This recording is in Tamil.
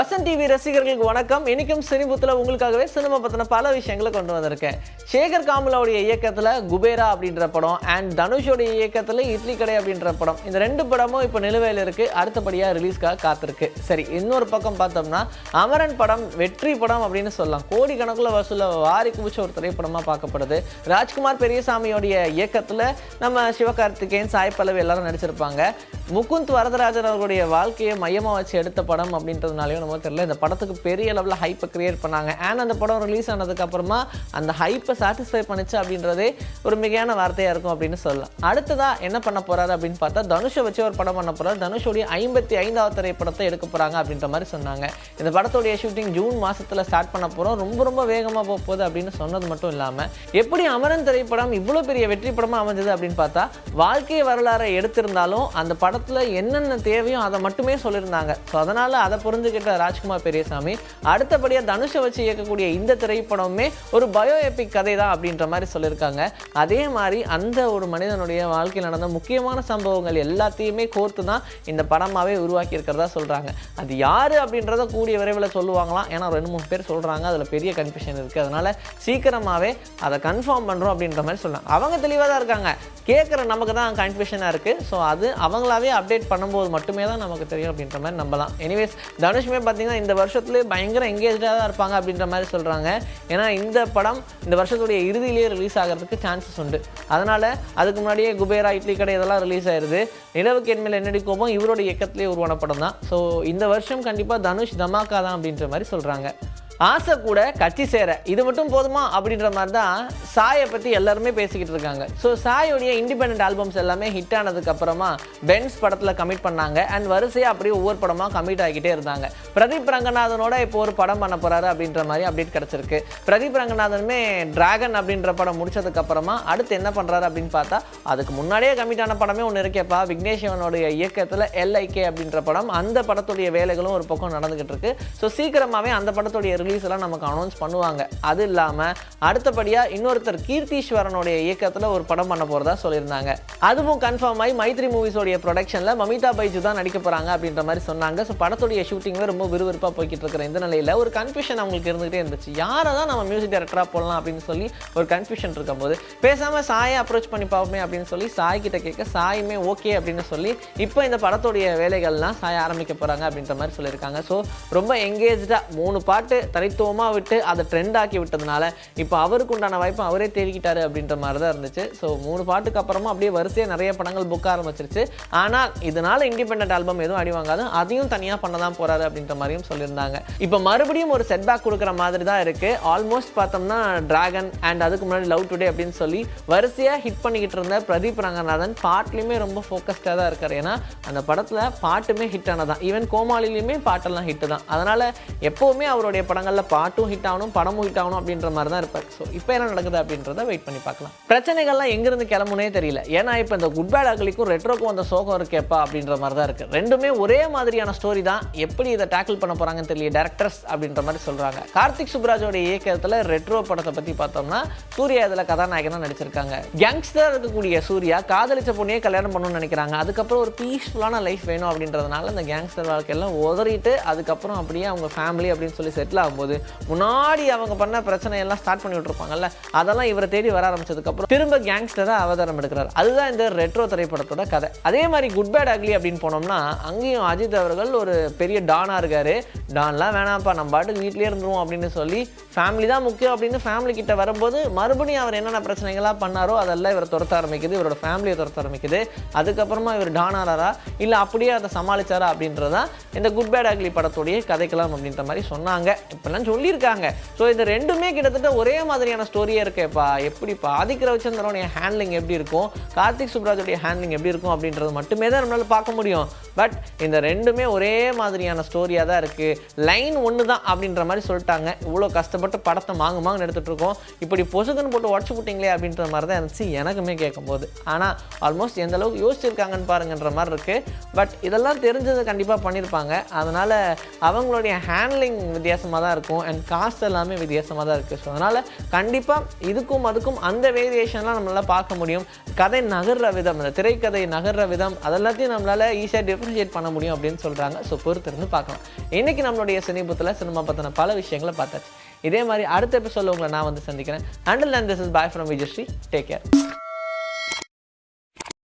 வசந்த் டிவி ரசிகர்களுக்கு வணக்கம். இன்னைக்கும் சினிபுத்தில் உங்களுக்காகவே சினிமா பற்றின பல விஷயங்களை கொண்டு வந்திருக்கேன். சேகர் காமலாவுடைய இயக்கத்தில் குபேரா அப்படின்ற படம் அண்ட் தனுஷோடைய இயக்கத்தில் இட்லி கடை அப்படின்ற படம். இந்த ரெண்டு படமும் இப்போ நிலுவையில் இருக்குது அடுத்தபடியாக ரிலீஸ்க்காக காத்திருக்கு. சரி இன்னொரு பக்கம் பார்த்தோம்னா அமரன் படம் வெற்றி படம் அப்படின்னு சொல்லலாம். கோடிக்கணக்கில் வசூல வாரி குவிச்ச ஒரு திரைப்படமாக பார்க்கப்படுது. ராஜ்குமார் பெரியசாமியோடைய இயக்கத்தில் நம்ம சிவகார்த்திகேயன் சாய் பல்லவி எல்லாரும் நடிச்சிருப்பாங்க. முகுந்த் வரதராஜன் அவர்களுடைய வாழ்க்கையை மையமாக வச்சு எடுத்த படம் அப்படின்றதுனாலையும் நம்ம தெரியல. இந்த படத்துக்கு பெரிய லெவலில் ஹைப்பை க்ரியேட் பண்ணாங்க. அண்ட் அந்த படம் ரிலீஸ் ஆனதுக்கப்புறமா அந்த ஹைப்பை சாட்டிஸ்ஃபை பண்ணுச்சு அப்படின்றதே ஒரு மிகையான வார்த்தையாக இருக்கும் அப்படின்னு சொல்லலாம். அடுத்ததாக என்ன பண்ண போகிறாரு அப்படின்னு பார்த்தா தனுஷை வச்சு ஒரு படம் பண்ண போகிறார் தனுஷோடைய ஐம்பத்தி ஐந்தாவது திரைப்படத்தை எடுக்க போகிறாங்க அப்படின்ற மாதிரி சொன்னாங்க. இந்த படத்துடைய ஷூட்டிங் ஜூன் மாதத்தில் ஸ்டார்ட் பண்ண போகிறோம் ரொம்ப ரொம்ப வேகமாக போக போகுது அப்படின்னு சொன்னது மட்டும் இல்லாமல் எப்படி அமரன் திரைப்படம் இவ்வளோ பெரிய வெற்றி படமாக அமைஞ்சது அப்படின்னு பார்த்தா வாழ்க்கை வரலாறை எடுத்திருந்தாலும் அந்த படத்தில் என்னென்ன தேவையோ அதை மட்டுமே சொல்லியிருந்தாங்க. ஸோ அதனால் அதை புரிஞ்சுக்கிட்ட ராஜ்குமார் பெரியசாமி. அடுத்தபடியாக தனுஷை வச்சு இயக்கக்கூடிய இந்த திரைப்படமுமே ஒரு பயோ எபிக் கதை தான் அப்படின்ற மாதிரி சொல்லியிருக்காங்க. அதே மாதிரி அந்த ஒரு மனிதனுடைய வாழ்க்கையில் நடந்த முக்கியமான சம்பவங்கள் எல்லாத்தையுமே கோர்த்து தான் இந்த படமாகவே உருவாக்கி இருக்கிறதா சொல்கிறாங்க அது யார் அப்படின்றத கூடிய விரைவில் சொல்லுவாங்களாம். ஏன்னா ரெண்டு மூணு பேர் சொல்கிறாங்க அதில் பெரிய கன்ஃபியூஷன் இருக்குது அதனால் சீக்கிரமாகவே அதை கன்ஃபார்ம் பண்ணுறோம் அப்படின்ற மாதிரி சொல்கிறாங்க அவங்க தெளிவாக தான் இருக்காங்க. கேட்குற நமக்கு தான் கன்ஃபியூஷனாக இருக்குது ஸோ அது அவங்களாவே அப்டேட் பண்ணும்போது மட்டுமே தான் நமக்கு தெரியும் அப்படின்ற மாதிரி நம்பலாம். எனிவேஸ் தனுஷ்மே பார்த்தீங்கன்னா இந்த வருஷத்துலேயே பயங்கர எங்கேஜாக தான் இருப்பாங்க அப்படின்ற மாதிரி சொல்கிறாங்க ஏன்னா இந்த படம் இந்த வருஷத்துடைய இறுதியிலேயே ரிலீஸ் ஆகிறதுக்கு சான்சஸ் உண்டு. அதனால் அதுக்கு முன்னாடியே குபேரா இட்லி கடை இதெல்லாம் ரிலீஸ் ஆயிருது. நிலவுக்கு என்மேல் என்னடி கோபம்? இவரோட இயக்கத்திலே உருவான படம் தான் ஸோ இந்த வருஷம் கண்டிப்பாக தனுஷ் தமாக்கா தான் அப்படின்ற மாதிரி சொல்கிறாங்க ஆசை கூட கட்சி சேர இது மட்டும் போதுமா? அப்படின்ற மாதிரி தான் சாயை பற்றி எல்லாருமே பேசிக்கிட்டு இருக்காங்க. ஸோ சாயோடைய இண்டிபெண்ட் ஆல்பம்ஸ் எல்லாமே ஹிட் ஆனதுக்கப்புறமா பென்ஸ் படத்தில் கமிட் பண்ணாங்க. அண்ட் வரிசையாக அப்படியே ஒவ்வொரு படமாக கமிட் ஆகிக்கிட்டே இருந்தாங்க. பிரதீப் ரங்கநாதனோட இப்போ ஒரு படம் பண்ண போகிறாரு அப்படின்ற மாதிரி அப்டேட் கிடச்சிருக்கு. பிரதீப் ரங்கநாதனுமே டிராகன் அப்படின்ற படம் முடிச்சதுக்கப்புறமா அடுத்து என்ன பண்ணுறாரு அப்படின்னு பார்த்தா அதுக்கு முன்னாடியே கமிட் ஆன படமே ஒன்று இருக்கேப்பா. விக்னேஷ் சிவனுடைய இயக்கத்தில் எல்ஐகே அப்படின்ற படம் அந்த படத்துடைய வேலைகளும் ஒரு பக்கம் நடந்துகிட்டு இருக்கு. ஸோ சீக்கிரமாகவே அந்த படத்துடைய ரிலீஸ் எல்லாம் நமக்கு அனௌன்ஸ் பண்ணுவாங்க. அது இல்லாமல் அடுத்தபடியாக இன்னொருத்தர் கீர்த்தீஸ்வரனுடைய இயக்கத்தில் ஒரு படம் பண்ண போகிறதா சொல்லியிருந்தாங்க. அதுவும் கன்ஃபார்ம் ஆகி மைத்ரி மூவிஸோடைய ப்ரொடக்ஷனில் மமிதா பைஜு தான் நடிக்க போகிறாங்க அப்படின்ற மாதிரி சொன்னாங்க. ஸோ படத்துடைய ஷூட்டிங்கே ரொம்ப விறுவிறுப்பாக போய்கிட்டு இருக்கிற இந்த நிலையில் ஒரு கன்ஃபியூஷன் அவங்களுக்கு இருந்துகிட்டே இருந்துச்சு. யாரை தான் நம்ம மியூசிக் டைரக்டராக போடலாம் அப்படின்னு சொல்லி ஒரு கன்ஃபியூஷன் இருக்கும்போது பேசாமல் சாயை அப்ரோச் பண்ணி பார்ப்போமே அப்படின்னு சொல்லி சாய் கிட்ட கேட்க சாயுமே ஓகே அப்படின்னு சொல்லி இப்போ இந்த படத்துடைய வேலைகள்லாம் சாய ஆரம்பிக்க போகிறாங்க அப்படின்ற மாதிரி சொல்லியிருக்காங்க. ஸோ ரொம்ப எங்கேஜாக மூணு பாட்டு தனித்துவமாக விட்டு அதை ட்ரெண்ட் ஆக்கி விட்டதுனால இப்போ அவருக்கு உண்டான வாய்ப்பு அவரே தேடிக்கிட்டாரு அப்படின்ற மாதிரி தான் இருந்துச்சு. ஸோ மூணு பாட்டுக்கு அப்புறமா அப்படியே வரிசையாக நிறைய படங்கள் புக் ஆரம்பிச்சிருச்சு. ஆனால் இதனால் இண்டிபெண்ட் ஆல்பம் எதுவும் அடி வாங்காது. அதையும் தனியாக பண்ண தான் போகிறாரு அப்படின்ற மாதிரியும் சொல்லியிருந்தாங்க. இப்போ மறுபடியும் ஒரு செட்பேக் கொடுக்குற மாதிரி தான் இருக்குது ஆல்மோஸ்ட் பார்த்தோம்னா டிராகன் அண்ட் அதுக்கு முன்னாடி லவ் டுடே அப்படின்னு சொல்லி வரிசையாக ஹிட் பண்ணிக்கிட்டு இருந்த பிரதீப் ரங்கநாதன் பாட்டிலையுமே ரொம்ப ஃபோக்கஸ்டாக தான் இருக்கார். ஏன்னா அந்த படத்தில் பாட்டுமே ஹிட் ஆனதான். ஈவன் கோமாளிலையுமே பாட்டெல்லாம் ஹிட்டு தான். அதனால் எப்போவுமே அவருடைய படம் படங்களில் பாட்டும் ஹிட் ஆகணும் படமும் ஹிட் ஆகணும் அப்படின்ற மாதிரி தான் இருப்பார். ஸோ இப்போ என்ன நடக்குது அப்படின்றத வெயிட் பண்ணி பார்க்கலாம். பிரச்சனைகள்லாம் எங்கேருந்து கிளம்புனே தெரியல. ஏன்னா இப்போ இந்த குட் பேட் அகலிக்கும் ரெட்ரோக்கும் அந்த சோகம் இருக்கேப்பா அப்படின்ற மாதிரி தான் இருக்குது ரெண்டுமே ஒரே மாதிரியான ஸ்டோரி தான். எப்படி இதை டேக்கிள் பண்ண போகிறாங்கன்னு தெரியல. டேரக்டர்ஸ் அப்படின்ற மாதிரி சொல்கிறாங்க கார்த்திக் சுப்ராஜோட இயக்கத்தில் ரெட்ரோ படத்தை பற்றி பார்த்தோம்னா சூர்யா இதில் கதாநாயகனாக நடிச்சிருக்காங்க. கேங்ஸ்டர் இருக்கக்கூடிய சூர்யா காதலிச்ச பொண்ணையே கல்யாணம் பண்ணணும்னு நினைக்கிறாங்க. அதுக்கப்புறம் ஒரு பீஸ்ஃபுல்லான லைஃப் வேணும் அப்படின்றதுனால இந்த கேங்ஸ்டர் வாழ்க்கையெல்லாம் உதறிட்டு அதுக்கப்புறம் அப்படியே அவங்க ஃபேமிலி அப்படின்னு சொல்லி செட்டில் ஆகும்போது முன்னாடி அவங்க பண்ண பிரச்சனையெல்லாம் ஸ்டார்ட் பண்ணி விட்டுருப்பாங்கல்ல அதெல்லாம் இவரை தேடி வர ஆரம்பிச்சதுக்கப்புறம் திரும்ப கேங்ஸ்டராக அவதாரம் எடுக்கிறார். அதுதான் இந்த ரெட்ரோ திரைப்படத்தோட கதை. அதே மாதிரி குட் பேட் அக்லி அப்படின்னு போனோம்னா அங்கேயும் அஜித் அவர்கள் ஒரு பெரிய டானா இருக்கார். டான்லாம் வேணாம்ப்பா நம்ம பாட்டுக்கு வீட்லேயே இருந்துருவோம் அப்படின்னு சொல்லி ஃபேமிலி தான் முக்கியம் அப்படின்னு ஃபேமிலி கிட்ட வரும்போது மறுபடியும் அவர் என்னென்ன பிரச்சனைகள்லாம் பண்ணாரோ அதெல்லாம் இவரை துரத்த ஆரம்பிக்குது. இவரோட ஃபேமிலியை துரத்த ஆரம்பிக்குது. அதுக்கப்புறமா இவர் டானாரா இல்லை அப்படியே அதை சமாளிச்சாரா அப்படின்றதான் இந்த குட் பேட் அக்லி படத்துடைய கதைக்கலாம் அப்படின்ற மாதிரி சொன்னாங்க. இப்பெல்லாம் சொல்லியிருக்காங்க. ஸோ இது ரெண்டுமே கிட்டத்தட்ட ஒரே மாதிரியான ஸ்டோரியாக இருக்கேப்பா. எப்படிப்பா? ஆதிக் ரவிச்சந்திரனுடைய ஹேண்ட்லிங் எப்படி இருக்கும்? கார்த்திக் சுப்ராஜுடைய ஹேண்ட்லிங் எப்படி இருக்கும் அப்படின்றது மட்டுமே தான் நம்மளால பார்க்க முடியும். பட் இந்த ரெண்டுமே ஒரே மாதிரியான ஸ்டோரியாக தான் இருக்குது லைன் ஒன்று தான் அப்படின்ற மாதிரி சொல்லிட்டாங்க. இவ்வளோ கஷ்டப்பட்டு படத்தை மாங்கு மாங்குன்னு இப்படி பொசுக்குன்னு போட்டு உடச்சு போட்டிங்களே அப்படின்ற மாதிரி தான் இருந்துச்சு எனக்குமே கேட்கும்போது. ஆனால் ஆல்மோஸ்ட் எந்த அளவுக்கு யோசிச்சிருக்காங்கன்னு பாருங்கன்ற மாதிரி இருக்குது பட் இதெல்லாம் தெரிஞ்சது கண்டிப்பாக பண்ணியிருப்பாங்க. அதனால் அவங்களுடைய ஹேண்ட்லிங் வித்தியாசமாக தான் தான் இருக்கும். அண்ட் காஸ்ட் எல்லாமே வித்தியாசமாக தான் இருக்குது ஸோ அதனால் கண்டிப்பாக இதுக்கும் அதுக்கும் அந்த வேரியேஷன்லாம் நம்மளால் பார்க்க முடியும். கதை நகர்ற விதம் அந்த திரைக்கதை நகர்ற விதம் அதெல்லாத்தையும் நம்மளால் ஈஸியாக டிஃப்ரென்ஷியேட் பண்ண முடியும் அப்படின்னு சொல்கிறாங்க ஸோ பொறுத்திருந்து பார்க்கலாம். இன்றைக்கி நம்மளுடைய சினிபுத்தில் சினிமா பற்றின பல விஷயங்களை பார்த்தாச்சு. இதே மாதிரி அடுத்த எபிசோட உங்களை நான் வந்து சந்திக்கிறேன். Until and this is bye from Vijayasri take care